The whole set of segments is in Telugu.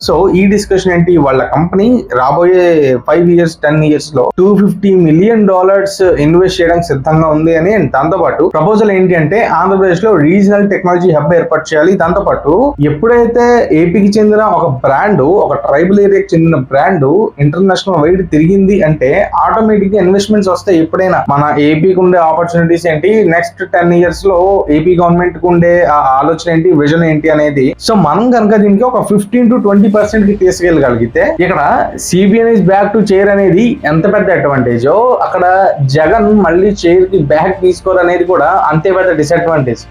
సో ఈ డిస్కషన్ ఏంటి? వాళ్ళ కంపెనీ రాబోయే ఫైవ్ ఇయర్స్ టెన్ ఇయర్స్లో two fifty million dollars invest చేయడానికి సిద్ధంగా ఉంది అని దాంతో పాటు ప్రపోజల్ ఏంటి అంటే ఆంధ్రప్రదేశ్లో రీజనల్ టెక్నాలజీ హబ్ ఏర్పాటు చేయాలి. దాంతో పాటు ఎప్పుడైతే ఏపీకి చెందిన ఒక బ్రాండ్ ఒక ట్రైబల్ ఏరియాకి చెందిన బ్రాండ్ ఇంటర్నేషనల్ వైడ్ తిరిగింది అంటే ఆటోమేటిక్గా ఇన్వెస్ట్మెంట్స్ వస్తాయి ఎప్పుడైనా మన ఏపీకి ఉండే ఆపర్చునిటీస్ ఏంటి? నెక్స్ట్ టెన్ ఇయర్స్లో ఏపీ గవర్నమెంట్కు ఉండే ఆ ఆలోచన ఏంటి? విజన్ ఏంటి అనేది. సో మనం కనుక దీనికి ఒక ఫిఫ్టీన్ టు ట్వంటీ పర్సెంట్కి తీసుకెళ్ళగలిగితే ఇక్కడ CBN is back to chair అనేది ఎంత పెద్ద అడ్వాంటేజ్ అక్కడ జగన్ మళ్ళీ చైర్కి బ్యాక్ తీసుకోరు అనేది కూడా అంతే పెద్ద disadvantage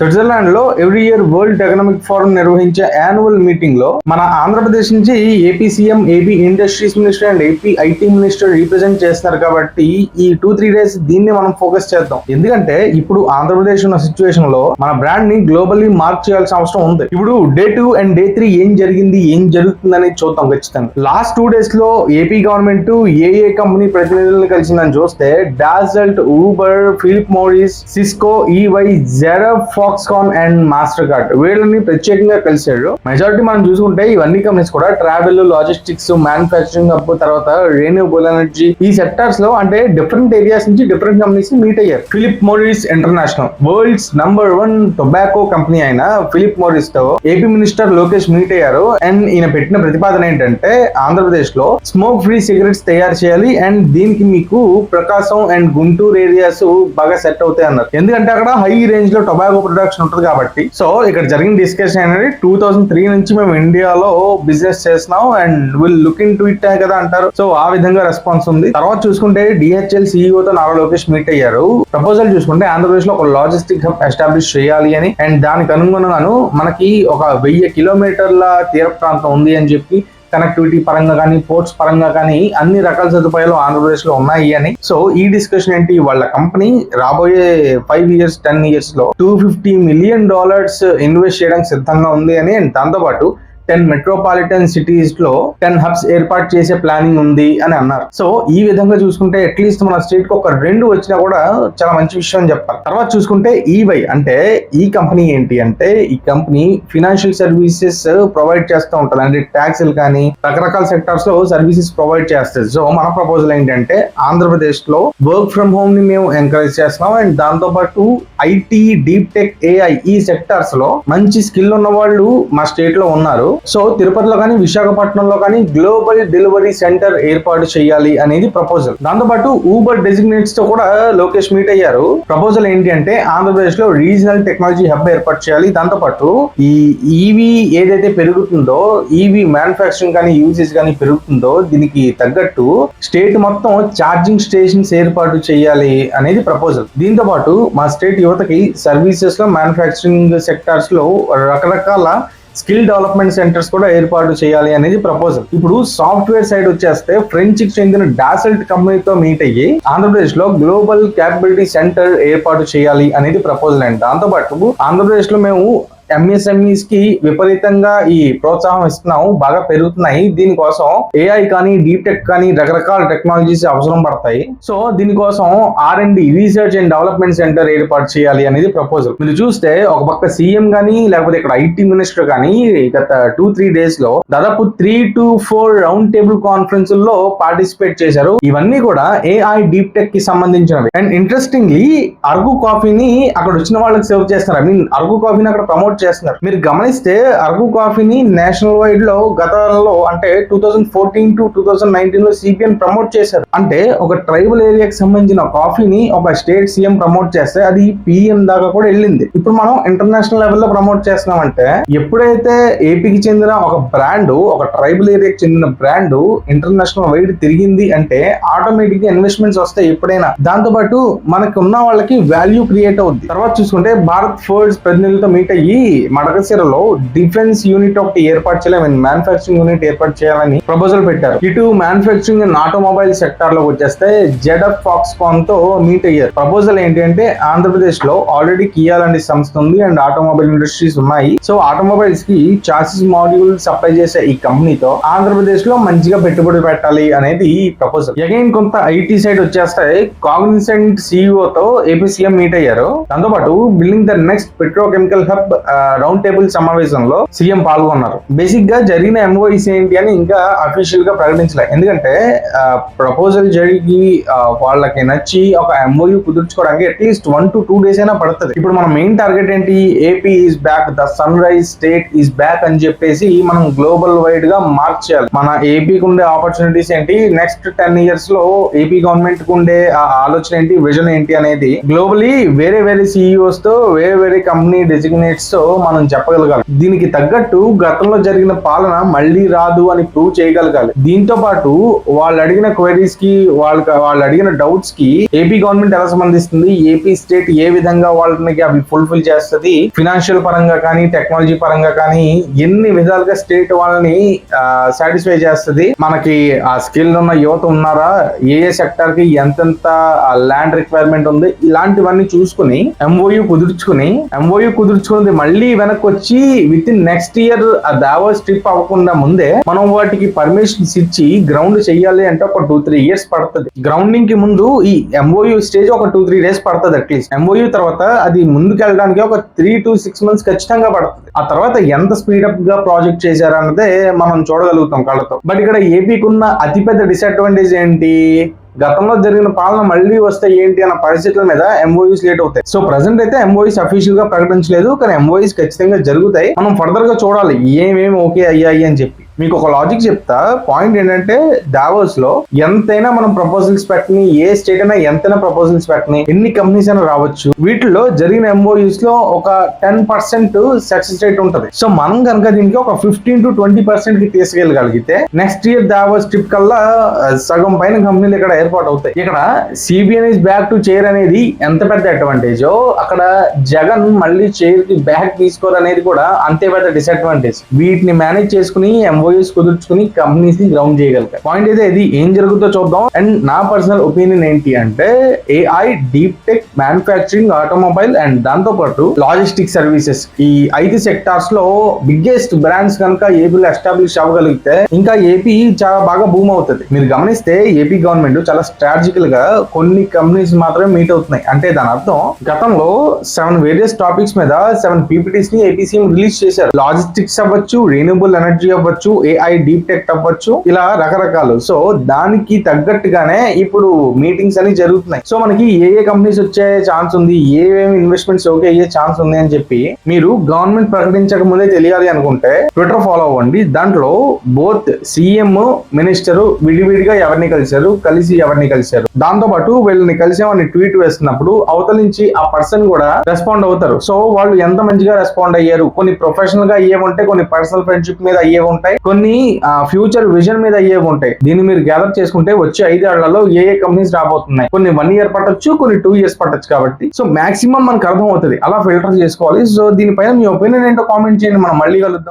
స్విట్జర్లాండ్లో every year World Economic Forum నిర్వహించే యాన్యువల్ మీటింగ్లో మన ఆంధ్రప్రదేశ్ నుంచి AP CM AP industries minister and AP IT minister represent చేస్తారు కాబట్టి ఈ టూ త్రీ డేస్ దీన్ని మనం ఫోకస్ చేద్దాం. ఎందుకంటే ఇప్పుడు ఆంధ్రప్రదేశ్ ఉన్న సిచ్యువేషన్లో మన బ్రాండ్ని గ్లోబల్లీ మార్క్ చేయాల్సిన అవసరం ఉంది. ఇప్పుడు day two and day three ఏం జరిగింది ఏం జరుగుతుంది అనేది చూద్దాం ఖచ్చితంగా. లాస్ట్ టూ డేస్లో ఏపీ గవర్నమెంట్ ఏ ఏ కంపెనీ ప్రతినిధులను కలిసిందని చూస్తే Dassault Uber Philip Morris Cisco EY JERA Foxconn and Mastercard వీళ్ళని ప్రత్యేకంగా కలిశాడు. మెజారిటీ మనం చూసుకుంటే ఇవన్నీ కంపెనీస్ కూడా ట్రావెల్ లాజిస్టిక్స్ మ్యానుఫాక్చరింగ్ అప్ తర్వాత రెన్యూబుల్ ఎనర్జీ ఈ సెక్టార్స్లో అంటే డిఫరెంట్ ఏరియాస్ నుంచి డిఫరెంట్ కంపెనీస్ మీట్ అయ్యారు. Philip Morris International world's number one tobacco company అయిన ఫిలిప్ మోరిస్తో ఏపీ మినిస్టర్ లోకేష్ మీట్ అయ్యారు. అండ్ ఈయన పెట్టిన ప్రతిపాదన ఏంటంటే ఆంధ్రప్రదేశ్లో స్మోక్ ఫ్రీ సిగరెట్స్ తయారు చేయాలి అండ్ దీనికి మీకు ప్రకాశం అండ్ గుంటూరు ఏరియాస్ బాగా సెట్ అవుతాయి అన్నారు. ఎందుకంటే అక్కడ హై రేంజ్లో టొబాకో ప్రొడక్షన్ ఉంటుంది కాబట్టి. సో ఇక్కడ జరిగిన డిస్కషన్ అనేది టూ థౌసండ్ త్రీ నుంచి మేము ఇండియాలో బిజినెస్ చేస్తున్నాం and will look into it కదా అంటారు. సో ఆ విధంగా రెస్పాన్స్ ఉంది. తర్వాత చూసుకుంటే డిహెచ్ఎల్ సిఇఓ తో నారా లోకేష్ మీట్ అయ్యారు. ప్రపోజల్ చూసుకుంటే ఆంధ్రప్రదేశ్లో ఒక లాజిస్టిక్ హబ్ ఎస్టాబ్లిష్ చేయాలి అని. అండ్ దానికి అనుగుణంగాను మనకి ఒక వెయ్యి కిలోమీటర్ల తీర ప్రాంతం ఉంది అని చెప్పి కనెక్టివిటీ పరంగా కానీ పోర్ట్స్ పరంగా కానీ అన్ని రకాల సదుపాయాలు ఆంధ్రప్రదేశ్లో ఉన్నాయి అని. సో ఈ డిస్కషన్ ఏంటి? వాళ్ళ కంపెనీ రాబోయే ఫైవ్ ఇయర్స్ టెన్ ఇయర్స్లో two fifty million dollars invest చేయడానికి సిద్ధంగా ఉంది అని అండ్ దాంతో పాటు టెన్ మెట్రోపాలిటన్ సిటీస్లో టెన్ హబ్స్ ఏర్పాటు చేసే ప్లానింగ్ ఉంది అని అన్నారు. సో ఈ విధంగా చూసుకుంటే అట్లీస్ట్ మన స్టేట్కి ఒక రెండు వచ్చినా కూడా చాలా మంచి విషయం అని చెప్పాలి. తర్వాత చూసుకుంటే ఈవై అంటే ఈ కంపెనీ ఏంటి అంటే ఈ కంపెనీ ఫినాన్షియల్ సర్వీసెస్ ప్రొవైడ్ చేస్తూ ఉంటుంది. అంటే ట్యాక్సీలు కానీ రకరకాల సెక్టార్స్లో సర్వీసెస్ ప్రొవైడ్ చేస్తుంది. సో మన ప్రపోజల్ ఏంటంటే ఆంధ్రప్రదేశ్లో వర్క్ ఫ్రమ్ హోమ్ని మేము ఎంకరేజ్ చేస్తున్నాం. అండ్ దాంతో పాటు ఐటీ డీప్ టెక్ ఏఐ ఈ సెక్టార్స్లో మంచి స్కిల్ ఉన్న వాళ్ళు మా స్టేట్లో ఉన్నారు. సో తిరుపతిలో కానీ విశాఖపట్నంలో కానీ గ్లోబల్ డెలివరీ సెంటర్ ఏర్పాటు చేయాలి అనేది ప్రపోజల్ దాంతో పాటు ఊబర్ డెసిగ్నేట్స్తో కూడా లోకేష్ మీట్ అయ్యారు. ప్రపోజల్ ఏంటి అంటే ఆంధ్రప్రదేశ్లో రీజనల్ టెక్నాలజీ హబ్ ఏర్పాటు చేయాలి. దాంతోపాటు ఈ ఈవీ ఏదైతే పెరుగుతుందో ఈవీ మ్యానుఫాక్చరింగ్ కానీ యూజెస్ కానీ పెరుగుతుందో దీనికి తగ్గట్టు స్టేట్ మొత్తం ఛార్జింగ్ స్టేషన్స్ ఏర్పాటు చేయాలి అనేది ప్రపోజల్ దీంతో పాటు మా స్టేట్ యువతకి సర్వీసెస్లో మ్యానుఫాక్చరింగ్ సెక్టార్స్లో రకరకాల స్కిల్ డెవలప్మెంట్ సెంటర్స్ కూడా ఏర్పాటు చేయాలి అనేది ప్రపోజల్. ఇప్పుడు సాఫ్ట్వేర్ సైడ్ వచ్చేస్తే ఫ్రెంచ్కి చెందిన డాసల్ట్ కంపెనీతో మీట్ అయ్యి ఆంధ్రప్రదేశ్లో గ్లోబల్ క్యాపబిలిటీ సెంటర్ ఏర్పాటు చేయాలి అనేది ప్రపోజల్ అండి దాంతో పాటు ఆంధ్రప్రదేశ్లో మేము ఎంఎస్ఎంఈస్కి విపరీతంగా ఈ ప్రోత్సాహం ఇస్తున్నాము బాగా పెరుగుతున్నాయి. దీనికోసం ఏఐ కానీ డీటెక్ కానీ రకరకాల టెక్నాలజీస్ అవసరం పడతాయి. సో దీనికోసం R and research and development centre ఏర్పాటు చేయాలి అనేది ప్రపోజల్ మీరు చూస్తే ఒక పక్క సీఎం కానీ లేకపోతే ఇక్కడ ఐటీ మినిస్టర్ కానీ గత టూ త్రీ డేస్లో దాదాపు three to four round table కాన్ఫరెన్స్లో పార్టిసిపేట్ చేశారు. ఇవన్నీ కూడా ఏఐ డీప్ టెక్కి సంబంధించినవి. అండ్ ఇంట్రెస్టింగ్లీ అరకు కాఫీని అక్కడ వచ్చిన వాళ్ళకి సర్వ్ చేస్తారు. ఐ మీన్ అరకు కాఫీని అక్కడ ప్రమోట్ చేస్తున్నారు. మీరు గమనిస్తే అరకు కాఫీని నేషనల్ వైడ్లో గతంలో అంటే two thousand fourteen to two thousand నైన్టీన్లో సిపిఎం ప్రమోట్ చేశారు. అంటే ఒక ట్రైబల్ ఏరియాకి సంబంధించిన కాఫీని ఒక స్టేట్ సీఎం ప్రమోట్ చేస్తే అది పిఎం దాకా కూడా వెళ్ళింది. ఇప్పుడు మనం ఇంటర్నేషనల్ లెవెల్లో ప్రమోట్ చేస్తున్నామంటే ఎప్పుడైతే ఏపీకి చెందిన ఒక బ్రాండ్ ఒక ట్రైబల్ ఏరియాకి చెందిన బ్రాండ్ ఇంటర్నేషనల్ వైడ్ తిరిగింది అంటే ఆటోమేటిక్గా ఇన్వెస్ట్మెంట్స్ వస్తాయి ఎప్పుడైనా. దాంతో పాటు మనకి ఉన్న వాళ్ళకి వాల్యూ క్రియేట్ అవుద్ది. తర్వాత చూసుకుంటే భారత్ ఫోర్డ్స్ ప్రతినిధులతో మీట్ అయ్యి మడకసిరలో డిఫెన్స్ యూనిట్ ఒకటి ఏర్పాటు చేయాలి మీన్ యూనిట్ ఏర్పాటు చేయాలని ప్రపోజల్ పెట్టారు. ఇటు మ్యానుఫ్యాక్చరింగ్ అండ్ ఆటోమొబైల్ సెక్టార్లోకి వచ్చేస్తే జెడప్ ఫాక్స్కాన్తో మీట్ అయ్యారు. ప్రపోజల్ ఏంటంటే ఆంధ్రప్రదేశ్లో ఆల్రెడీ కియా లాంటి సంస్థ ఉంది అండ్ ఆటోమొబైల్ ఇండస్ట్రీస్ ఉన్నాయి. సో ఆటోమొబైల్స్కి చాసిస్ మాడ్యూల్ సప్లై చేసే ఈ కంపెనీతో ఆంధ్రప్రదేశ్లో మంచిగా పెట్టుబడి పెట్టాలి అనేది ప్రపోజల్ అగైన్ కొంత ఐటీ సైడ్ వచ్చేస్తే కాగ్నిసెంట్ సిఇఓ తో ఏపీ సీఎం మీట్ అయ్యారు. దాంతో పాటు building the next petrochemical hub round table సమావేశంలో సీఎం పాల్గొన్నారు. బేసిక్గా జరిగిన ఎంఓఈస్ ఏంటి అని ఇంకా అఫీషియల్గా ప్రకటించలే. ఎందుకంటే ప్రపోజల్ జరిగి వాళ్ళకి నచ్చి ఒక MOU కుదుర్చుకోవడానికి at least one to two days అయినా పడుతుంది. ఇప్పుడు మన మెయిన్ టార్గెట్ ఏంటి? AP is back the sunrise state is back అని చెప్పేసి మనం గ్లోబల్ వైడ్గా మార్చేయాలి మన ఏపీకి ఉండే ఆపర్చునిటీస్ ఏంటి? నెక్స్ట్ టెన్ ఇయర్స్లో ఏపీ గవర్నమెంట్కు ఉండే ఆ ఆలోచన ఏంటి? విజన్ ఏంటి అనేది గ్లోబలీ వేరే వేరే సిఇఓస్తో వేరే వేరే కంపెనీ డెసిగ్నేట్స్తో మనం చెప్పగలగాలి. దీనికి తగ్గట్టు గతంలో జరిగిన పాలన మళ్ళీ రాదు అని ప్రూవ్ చేయగలగాలి. దీంతో పాటు వాళ్ళు అడిగిన క్వైరీస్కి వాళ్ళకి వాళ్ళు అడిగిన డౌట్స్కి ఏపీ గవర్నమెంట్ ఎలా సంబంధిస్తుంది? ఏపీ స్టేట్ ఏ విధంగా వాళ్ళకి అవి ఫుల్ఫిల్ చేస్తుంది? ఫినాన్షియల్ పరంగా కానీ టెక్నాలజీ పరంగా కానీ ఎన్ని విధాలుగా స్టేట్ వాళ్ళని సాటిస్ఫై చేస్తుంది? మనకి ఆ స్కిల్ ఉన్న యువత ఉన్నారా? ఏ ఏ సెక్టర్కి ఎంతెంత ల్యాండ్ రిక్వైర్మెంట్ ఉంది? ఇలాంటివన్నీ చూసుకుని ఎంఓయూ కుదుర్చుకుని ఎంఓయూ కుదుర్చుకున్నది మళ్ళీ మళ్ళీ వెనక్కి వచ్చి విత్ ఇన్ నెక్స్ట్ ఇయర్ ఆ దావోస్ ట్రిప్ అవ్వకుండా ముందే మనం వాటికి పర్మిషన్స్ ఇచ్చి గ్రౌండ్ చెయ్యాలి అంటే ఒక టూ త్రీ ఇయర్స్ పడుతుంది. గ్రౌండింగ్కి ముందు ఈ ఎంఓయూ స్టేజ్ ఒక టూ త్రీ డేస్ పడుతుంది అట్లీస్ట్ ఎంఓయూ తర్వాత అది ముందుకు వెళ్ళడానికి ఒక త్రీ టు సిక్స్ మంత్స్ ఖచ్చితంగా పడుతుంది. ఆ తర్వాత ఎంత స్పీడప్గా ప్రాజెక్ట్ చేశారన్నదే మనం చూడగలుగుతాం కళ్ళతో. బట్ ఇక్కడ ఏపీకి ఉన్న అతిపెద్ద డిసడ్వాంటేజ్ ఏంటి? గతంలో జరిగిన పాలన మళ్ళీ వస్తే ఏంటి అన్న పరిస్థితుల మీద ఎంఓయూస్ లేట్ అవుతాయి. సో ప్రజెంట్ అయితే ఎంఓయూస్ అఫీషియల్గా ప్రకటించలేదు కానీ ఎంఓయూస్ ఖచ్చితంగా జరుగుతాయి. మనం ఫర్దర్గా చూడాలి ఏమేమి ఓకే అయ్యాయి అని చెప్పి. మీకు ఒక లాజిక్ చెప్తా. పాయింట్ ఏంటంటే దావోస్లో ఎంతైనా మనం ప్రపోజల్స్ పెట్టని ఏ స్టేట్ అయినా ఎంతైనా ప్రపోజల్స్ పెట్టని ఎన్ని కంపెనీస్ అయినా రావచ్చు. వీటిలో జరిగిన ఎంఓయూస్లో ఒక టెన్ పర్సెంట్ సక్సెస్ రేట్ ఉంటది. సో మనం కనుక దీనికి ఒక ఫిఫ్టీన్ టు ట్వంటీ పర్సెంట్కి తీసుకెళ్ళగలిగితే నెక్స్ట్ ఇయర్ దావోస్ ట్రిప్ కల్లా సగం పైన కంపెనీలు ఇక్కడ ఏర్పాటు అవుతాయి. ఇక్కడ సిబిఎన్ బ్యాక్ టు చైర్ అనేది ఎంత పెద్ద అడ్వాంటేజ్ అక్కడ జగన్ మళ్ళీ చైర్కి బ్యాక్ తీసుకోరు అనేది కూడా అంతే పెద్ద డిసడ్వాంటేజ్ వీటిని మేనేజ్ చేసుకుని ఎంఓయూస్ కుదుర్చుకుని కంపెనీస్ని గ్రౌండ్ చేయగలుగుతాయి పాయింట్ అయితే ఇది ఏం జరుగుతుందో చూద్దాం. అండ్ నా పర్సనల్ ఒపీనియన్ ఏంటి అంటే AI deep tech manufacturing automobile and దాంతో పాటు లాజిస్టిక్ సర్వీసెస్ ఈ ఐదు సెక్టార్స్లో బిగ్గెస్ట్ బ్రాండ్స్ కనుక ఏపీలో ఎస్టాబ్లిష్ అవ్వగలిగితే ఇంకా ఏపీ చాలా బాగా బూమ్ అవుతుంది. మీరు గమనిస్తే ఏపీ గవర్నమెంట్ చాలా స్ట్రాటజికల్గా కొన్ని కంపెనీస్ మాత్రమే మీట్ అవుతున్నాయి. అంటే దాని అర్థం గతంలో సెవెన్ వేరియస్ టాపిక్స్ మీద సెవెన్ పీపీటీస్ని ఏపీ సీఎం రిలీజ్ చేశారు. లాజిస్టిక్స్ అవ్వచ్చు రీనబుల్ ఎనర్జీ అవ్వచ్చు ఏఐ డీప్ టెక్ అవ్వచ్చు. ఇలా రకరకాలు. సో దానికి తగ్గట్టుగానే ఇప్పుడు మీటింగ్స్ అని జరుగుతున్నాయి. సో మనకి ఏ ఏ కంపెనీస్ వచ్చే ఛాన్స్ ఉంది? ఏమేమి ఇన్వెస్ట్మెంట్స్ ఓకే అయ్యే ఛాన్స్ ఉంది అని చెప్పి మీరు గవర్నమెంట్ ప్రకటించక ముందే తెలియాలి అనుకుంటే ట్విట్టర్ ఫాలో అవ్వండి. దాంట్లో బోత్ సీఎం మినిస్టర్ విడివిడిగా ఎవరిని కలిశారు? కలిసి ఎవరిని కలిశారు? దాంతో పాటు వీళ్ళని కలిసామని ట్వీట్ వేస్తున్నప్పుడు అవతల నుంచి ఆ పర్సన్ కూడా రెస్పాండ్ అవుతారు. సో వాళ్ళు ఎంత మంచిగా రెస్పాండ్ అయ్యారు? కొన్ని ప్రొఫెషనల్గా అయ్యే ఉంటాయి కొన్ని పర్సనల్ ఫ్రెండ్షిప్ మీద అయ్యే ఉంటాయి. కొన్ని ఫ్యూచర్ విజన్ మీద అయ్యేవి ఉంటాయి. దీన్ని మీరు గ్యాదర్ చేసుకుంటే వచ్చే ఐదేళ్ళలో ఏ ఏ కంపెనీస్ రాబోతున్నాయి. కొన్ని వన్ ఇయర్ పట్టొచ్చు కొన్ని టూ ఇయర్స్ పట్టొచ్చు కాబట్టి. సో మాక్సిమం మనకు అర్థం అవుతుంది అలా ఫిల్టర్ చేసుకోవాలి. సో దీనిపైన మీ ఒపీనియన్ ఏంటో కామెంట్ చేయండి. మనం మళ్ళీ కలుద్దాం.